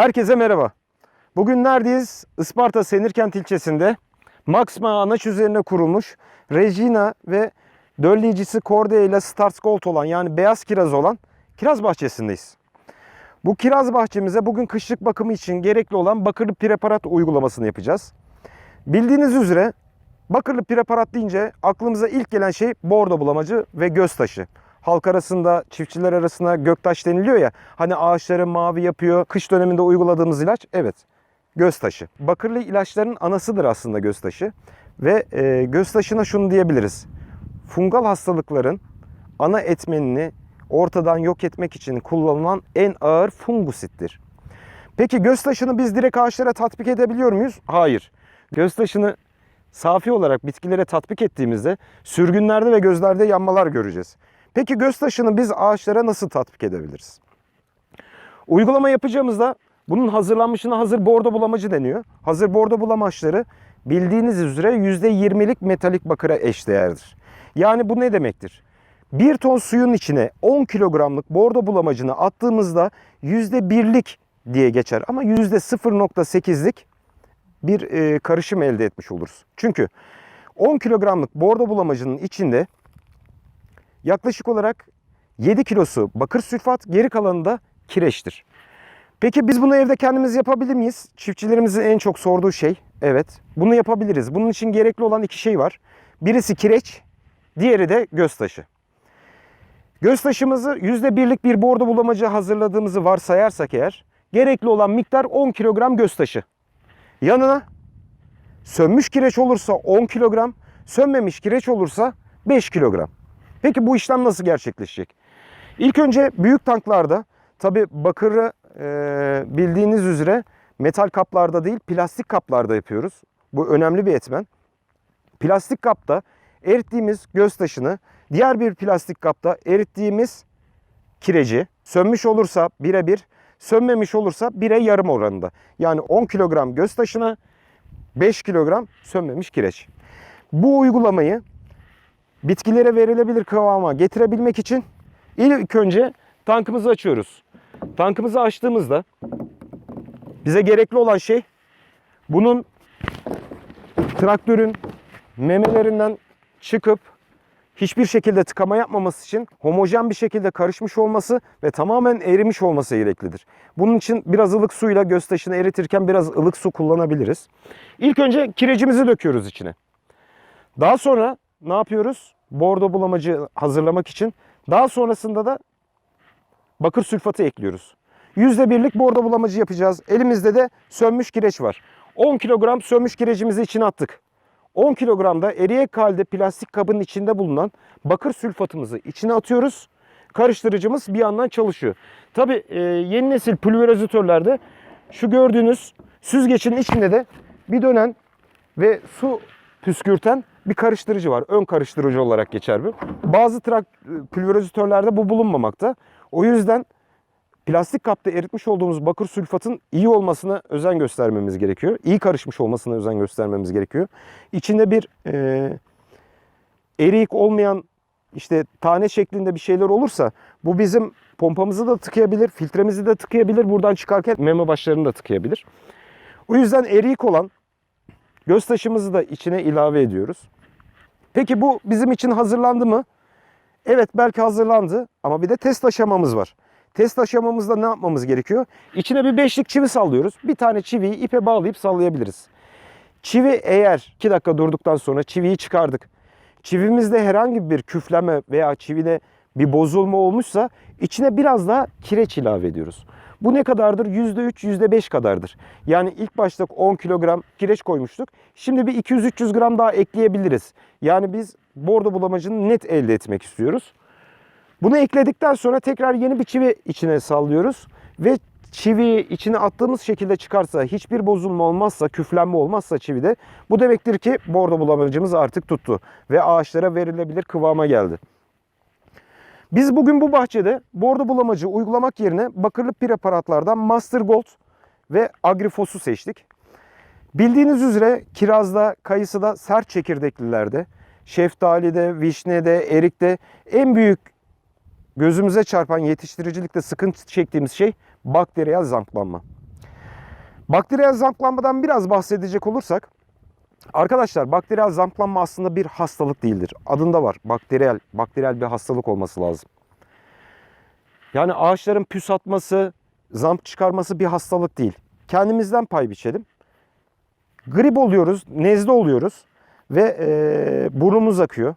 Herkese merhaba. Bugün neredeyiz? Isparta Senirkent ilçesinde Maxima anaç üzerine kurulmuş Regina ve dölleyicisi Cordia ile Stars Gold olan yani beyaz kiraz olan kiraz bahçesindeyiz. Bu kiraz bahçemize bugün kışlık bakımı için gerekli olan bakırlı preparat uygulamasını yapacağız. Bildiğiniz üzere bakırlı preparat deyince aklımıza ilk gelen şey bordo bulamacı ve göz taşı. Halk arasında, çiftçiler arasında göktaş deniliyor ya. Hani ağaçları mavi yapıyor. Kış döneminde uyguladığımız ilaç evet göz taşı. Bakırlı ilaçların anasıdır aslında göz taşı. Ve e, göz taşına şunu diyebiliriz. Fungal hastalıkların ana etmenini ortadan yok etmek için kullanılan en ağır fungusittir. Peki göz taşını biz direkt ağaçlara tatbik edebiliyor muyuz? Hayır. Göz taşını safi olarak bitkilere tatbik ettiğimizde sürgünlerde ve gözlerde yanmalar göreceğiz. Peki göz taşını biz ağaçlara nasıl tatbik edebiliriz? Uygulama yapacağımızda bunun hazırlanmışına hazır bordo bulamacı deniyor. Hazır bordo bulamaçları bildiğiniz üzere %20'lik metalik bakıra eşdeğerdir. Yani bu ne demektir? 1 ton suyun içine 10 kilogramlık bordo bulamacını attığımızda %1'lik diye geçer ama %0.8'lik bir e, karışım elde etmiş oluruz. Çünkü 10 kilogramlık bordo bulamacının içinde yaklaşık olarak 7 kilosu bakır sülfat, geri kalanı da kireçtir. Peki biz bunu evde kendimiz yapabilir miyiz? Çiftçilerimizin en çok sorduğu şey. Evet, bunu yapabiliriz. Bunun için gerekli olan iki şey var. Birisi kireç, diğeri de göz taşı. Göz taşımızı %1'lik bir bordo bulamacı hazırladığımızı varsayarsak eğer, gerekli olan miktar 10 kilogram göz taşı. Yanına sönmüş kireç olursa 10 kilogram, sönmemiş kireç olursa 5 kilogram. Peki bu işlem nasıl gerçekleşecek? İlk önce büyük tanklarda tabi bakırı e, bildiğiniz üzere metal kaplarda değil plastik kaplarda yapıyoruz. Bu önemli bir etmen. Plastik kapta erittiğimiz göz taşını diğer bir plastik kapta erittiğimiz kireci sönmüş olursa 1'e 1, sönmemiş olursa 1'e yarım oranında. Yani 10 kilogram göz taşına 5 kilogram sönmemiş kireç. Bu uygulamayı bitkilere verilebilir kıvama getirebilmek için ilk önce tankımızı açıyoruz. Tankımızı açtığımızda bize gerekli olan şey bunun traktörün memelerinden çıkıp hiçbir şekilde tıkama yapmaması için homojen bir şekilde karışmış olması ve tamamen erimiş olması gereklidir. Bunun için biraz ılık suyla göz taşını eritirken biraz ılık su kullanabiliriz. İlk önce kirecimizi döküyoruz içine. Daha sonra ne yapıyoruz? Bordo bulamacı hazırlamak için. Daha sonrasında da bakır sülfatı ekliyoruz. %1'lik bordo bulamacı yapacağız. Elimizde de sönmüş kireç var. 10 kilogram sönmüş kirecimizi içine attık. 10 kilogram da eriyek halde plastik kabın içinde bulunan bakır sülfatımızı içine atıyoruz. Karıştırıcımız bir yandan çalışıyor. Tabi yeni nesil pulverizatörlerde şu gördüğünüz süzgecin içinde de bir dönen ve su püskürten bir karıştırıcı var. Ön karıştırıcı olarak geçer bu. Bazı trak pulverizatörlerde bu bulunmamakta. O yüzden plastik kapta eritmiş olduğumuz bakır sülfatın iyi olmasına özen göstermemiz gerekiyor. İyi karışmış olmasına özen göstermemiz gerekiyor. İçinde bir e, eriyik olmayan işte tane şeklinde bir şeyler olursa bu bizim pompamızı da tıkayabilir, filtremizi de tıkayabilir. Buradan çıkarken meme başlarını da tıkayabilir. O yüzden eriyik olan göz taşımızı da içine ilave ediyoruz. Peki bu bizim için hazırlandı mı? Evet belki hazırlandı ama bir de test aşamamız var. Test aşamamızda ne yapmamız gerekiyor? İçine bir beşlik çivi sallıyoruz. Bir tane çiviyi ipe bağlayıp sallayabiliriz. Çivi eğer 2 dakika durduktan sonra çiviyi çıkardık. Çivimizde herhangi bir küfleme veya çivide bir bozulma olmuşsa içine biraz daha kireç ilave ediyoruz. Bu ne kadardır? %3, %5 kadardır. Yani ilk başta 10 kilogram kireç koymuştuk. Şimdi bir 200-300 gram daha ekleyebiliriz. Yani biz bordo bulamacını net elde etmek istiyoruz. Bunu ekledikten sonra tekrar yeni bir çivi içine sallıyoruz. Ve çiviyi içine attığımız şekilde çıkarsa, hiçbir bozulma olmazsa, küflenme olmazsa çivide bu demektir ki bordo bulamacımız artık tuttu. Ve ağaçlara verilebilir kıvama geldi. Biz bugün bu bahçede bordo bulamacı uygulamak yerine bakırlı preparatlardan Master Gold ve Agrifos'u seçtik. Bildiğiniz üzere kirazda, kayısıda, sert çekirdeklilerde, şeftalide, vişnede, erikte en büyük gözümüze çarpan yetiştiricilikte sıkıntı çektiğimiz şey bakteriyel zanklanma. Bakteriyel zamplanmadan biraz bahsedecek olursak arkadaşlar bakteriyel zamplanma aslında bir hastalık değildir. Adında var. Bakteriyel, bakteriyel bir hastalık olması lazım. Yani ağaçların püs atması, zamp çıkarması bir hastalık değil. Kendimizden pay biçelim. Grip oluyoruz, nezle oluyoruz ve e, burnumuz akıyor.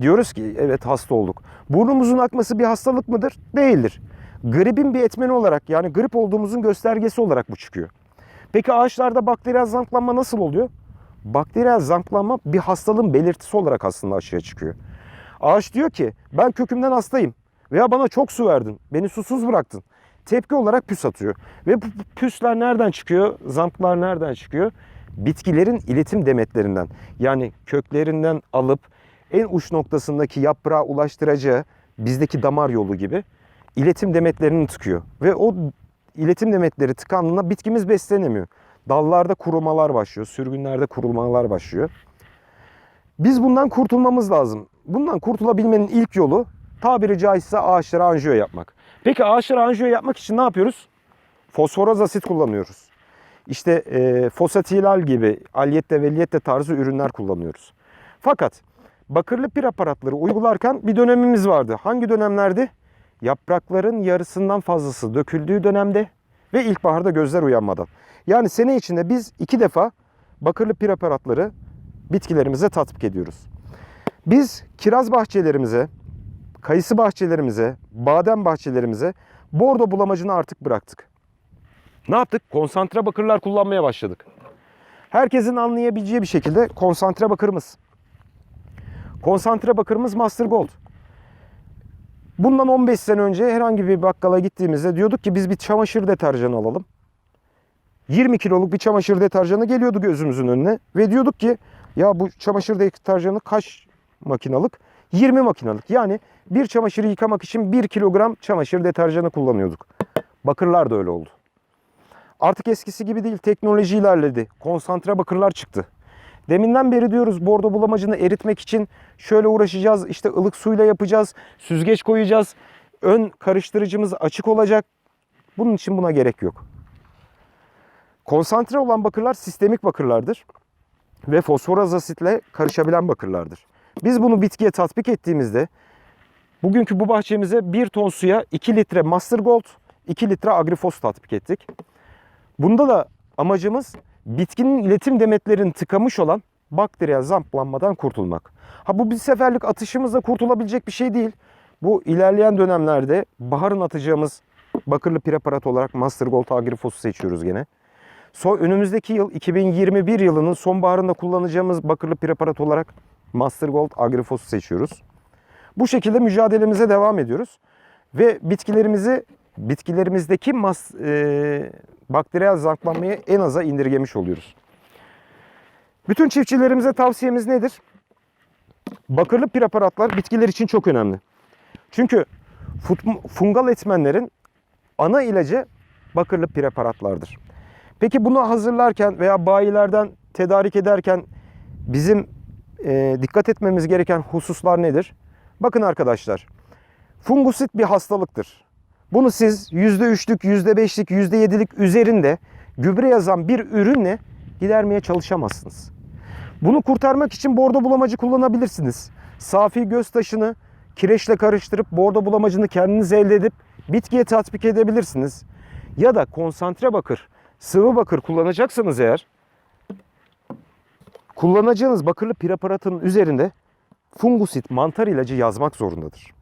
Diyoruz ki evet hasta olduk. Burnumuzun akması bir hastalık mıdır? Değildir. Gripin bir etmeni olarak yani grip olduğumuzun göstergesi olarak bu çıkıyor. Peki ağaçlarda bakteriyel zamplanma nasıl oluyor? Bakteriyel zamplanma bir hastalığın belirtisi olarak aslında aşıya çıkıyor. Ağaç diyor ki ben kökümden hastayım veya bana çok su verdin, beni susuz bıraktın. Tepki olarak püs atıyor. Ve bu püsler nereden çıkıyor? Zamplar nereden çıkıyor? Bitkilerin iletim demetlerinden. Yani köklerinden alıp en uç noktasındaki yaprağa ulaştıracağı bizdeki damar yolu gibi iletim demetlerini tıkıyor. Ve o iletim demetleri tıkandığında bitkimiz beslenemiyor. Dallarda kurumalar başlıyor, sürgünlerde kurulmalar başlıyor. Biz bundan kurtulmamız lazım. Bundan kurtulabilmenin ilk yolu tabiri caizse ağaçlara anjiyo yapmak. Peki ağaçlara anjiyo yapmak için ne yapıyoruz? Fosforoz asit kullanıyoruz. İşte e, fosatilal gibi alyette veliyette tarzı ürünler kullanıyoruz. Fakat bakırlı pir aparatları uygularken bir dönemimiz vardı. Hangi dönemlerdi? Yaprakların yarısından fazlası döküldüğü dönemde ve ilkbaharda gözler uyanmadan. Yani sene içinde biz iki defa bakırlı pir aparatları bitkilerimize tatbik ediyoruz. Biz kiraz bahçelerimize, kayısı bahçelerimize, badem bahçelerimize bordo bulamacını artık bıraktık. Ne yaptık? Konsantre bakırlar kullanmaya başladık. Herkesin anlayabileceği bir şekilde konsantre bakırımız. Konsantre bakırımız Master Gold. Bundan 15 sene önce herhangi bir bakkala gittiğimizde diyorduk ki biz bir çamaşır deterjanı alalım. 20 kiloluk bir çamaşır deterjanı geliyordu gözümüzün önüne ve diyorduk ki ya bu çamaşır deterjanı kaç makinalık? 20 makinalık. Yani bir çamaşırı yıkamak için 1 kilogram çamaşır deterjanı kullanıyorduk. Bakırlar da öyle oldu. Artık eskisi gibi değil. Teknoloji ilerledi. Konsantre bakırlar çıktı. Deminden beri diyoruz bordo bulamacını eritmek için şöyle uğraşacağız. İşte ılık suyla yapacağız. Süzgeç koyacağız. Ön karıştırıcımız açık olacak. Bunun için buna gerek yok. Konsantre olan bakırlar sistemik bakırlardır. Ve fosforaz asitle karışabilen bakırlardır. Biz bunu bitkiye tatbik ettiğimizde bugünkü bu bahçemize 1 ton suya 2 litre Master Gold, 2 litre Agrifos tatbik ettik. Bunda da amacımız bitkinin iletim demetlerini tıkamış olan bakteriyel zamplanmadan kurtulmak. Ha bu bir seferlik atışımızla kurtulabilecek bir şey değil. Bu ilerleyen dönemlerde baharın atacağımız bakırlı preparat olarak Master Gold Agrifos'u seçiyoruz gene. Son, önümüzdeki yıl 2021 yılının sonbaharında kullanacağımız bakırlı preparat olarak Master Gold Agrifos'u seçiyoruz. Bu şekilde mücadelemize devam ediyoruz. Ve bitkilerimizi bitkilerimizdeki mas, e, bakteriyel zamplanmayı en aza indirgemiş oluyoruz. Bütün çiftçilerimize tavsiyemiz nedir? Bakırlı preparatlar bitkiler için çok önemli. Çünkü fungal etmenlerin ana ilacı bakırlı preparatlardır. Peki bunu hazırlarken veya bayilerden tedarik ederken bizim e, dikkat etmemiz gereken hususlar nedir? Bakın arkadaşlar, fungusit bir hastalıktır. Bunu siz %3'lük, %5'lik, %7'lik üzerinde gübre yazan bir ürünle gidermeye çalışamazsınız. Bunu kurtarmak için bordo bulamacı kullanabilirsiniz. Safi göz taşını kireçle karıştırıp bordo bulamacını kendiniz elde edip bitkiye tatbik edebilirsiniz. Ya da konsantre bakır, sıvı bakır kullanacaksanız eğer kullanacağınız bakırlı preparatın üzerinde fungusit mantar ilacı yazmak zorundadır.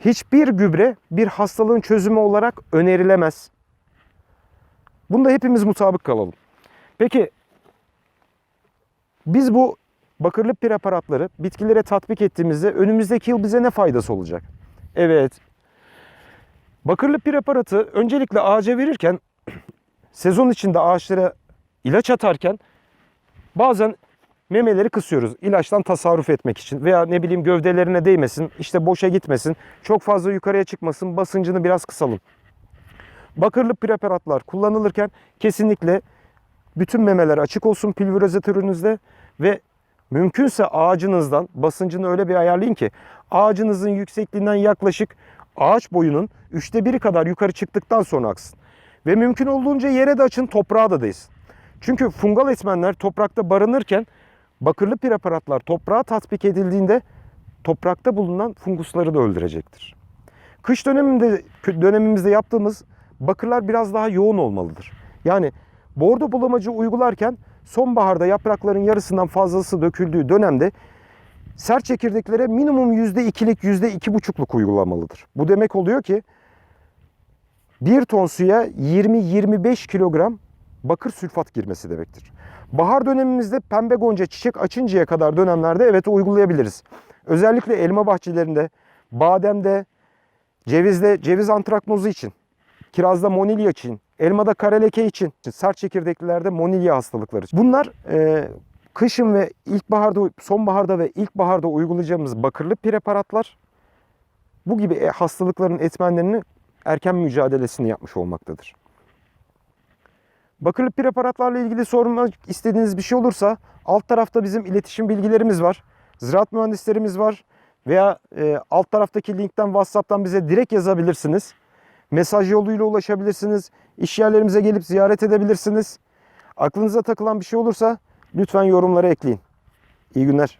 Hiçbir gübre bir hastalığın çözümü olarak önerilemez. Bunda hepimiz mutabık kalalım. Peki biz bu bakırlı preparatları bitkilere tatbik ettiğimizde önümüzdeki yıl bize ne faydası olacak? Evet. Bakırlı preparatı öncelikle ağaca verirken sezon içinde ağaçlara ilaç atarken bazen memeleri kısıyoruz ilaçtan tasarruf etmek için veya ne bileyim gövdelerine değmesin, işte boşa gitmesin, çok fazla yukarıya çıkmasın, basıncını biraz kısalım. Bakırlı preparatlar kullanılırken kesinlikle bütün memeler açık olsun pülverizatörünüzde ve mümkünse ağacınızdan basıncını öyle bir ayarlayın ki ağacınızın yüksekliğinden yaklaşık ağaç boyunun üçte biri kadar yukarı çıktıktan sonra aksın. Ve mümkün olduğunca yere de açın, toprağa da değsin. Çünkü fungal etmenler toprakta barınırken bakırlı preparatlar toprağa tatbik edildiğinde toprakta bulunan fungusları da öldürecektir. Kış döneminde dönemimizde yaptığımız bakırlar biraz daha yoğun olmalıdır. Yani bordo bulamacı uygularken sonbaharda yaprakların yarısından fazlası döküldüğü dönemde sert çekirdeklere minimum %2'lik %2,5'luk uygulamalıdır. Bu demek oluyor ki 1 ton suya 20-25 kilogram bakır sülfat girmesi demektir. Bahar dönemimizde pembe gonca çiçek açıncaya kadar dönemlerde evet uygulayabiliriz. Özellikle elma bahçelerinde, bademde, cevizde, ceviz antraknozu için, kirazda monilya için, elmada karaleke için, sert çekirdeklilerde monilya hastalıkları için. Bunlar e, kışın ve ilkbaharda, sonbaharda ve ilkbaharda uygulayacağımız bakırlı preparatlar bu gibi e, hastalıkların etmenlerini erken mücadelesini yapmış olmaktadır. Bakırlı preparatlarla ilgili sormak istediğiniz bir şey olursa alt tarafta bizim iletişim bilgilerimiz var. Ziraat mühendislerimiz var veya e, alt taraftaki linkten WhatsApp'tan bize direkt yazabilirsiniz. Mesaj yoluyla ulaşabilirsiniz. İş yerlerimize gelip ziyaret edebilirsiniz. Aklınıza takılan bir şey olursa lütfen yorumlara ekleyin. İyi günler.